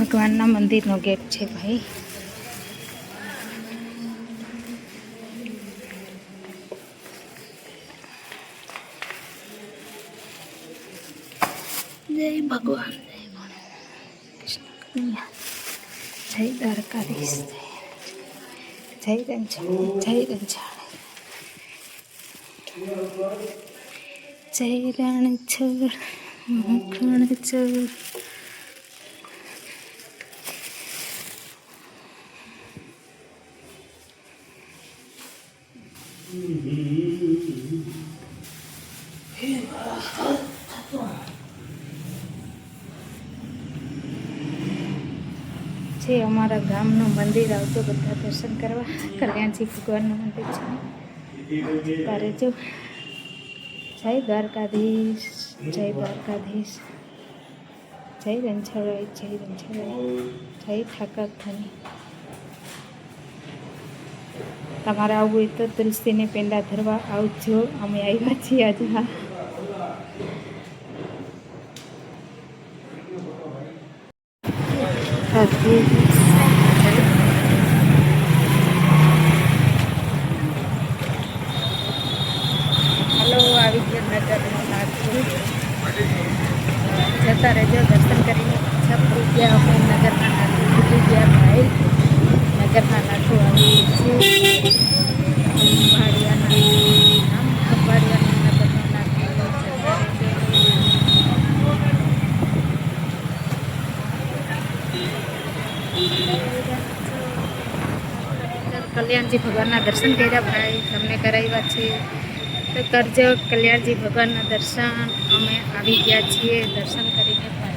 ભગવાનના મંદિરનો ગેટ છે ભાઈ જય ભગવાન જય ભોળાનાથ, કૃષ્ણ કનૈયા. જય દ્વારકાધીશ જય રંજાણી જય રંજાણી જય રણછોડ મખણ ચોર છે અમારા ગામનું મંદિર આવતો બધા દર્શન કરવા. કલ્યાણજી ભગવાનનું મંદિર છે. તારે જો. જય દ્વારકાધીશ જય દ્વારકાધીશ. જય રંછાળાઈ જય રંછાળાઈ જય ઠાકર ધની તમારે આવવું હોય તો તુલસીને પેંડા ધરવા આવજો અમે આવ્યા છીએ આજે હા હલો આવી ગયો નગરનો નાગપુર જતા રહેજો દર્શન કરીને પાછા ફરી ગયા અમે નગરના નાટુ ફૂટી ગયા ભાઈ નગરના નાટુ કલ્યાણજી ભગવાનના દર્શન કર્યા ભાઈ, તમને કરાવ્યા છે. તો કરજો કલ્યાણજી ભગવાનના દર્શન. અમે આવી ગયા છીએ, દર્શન કરીને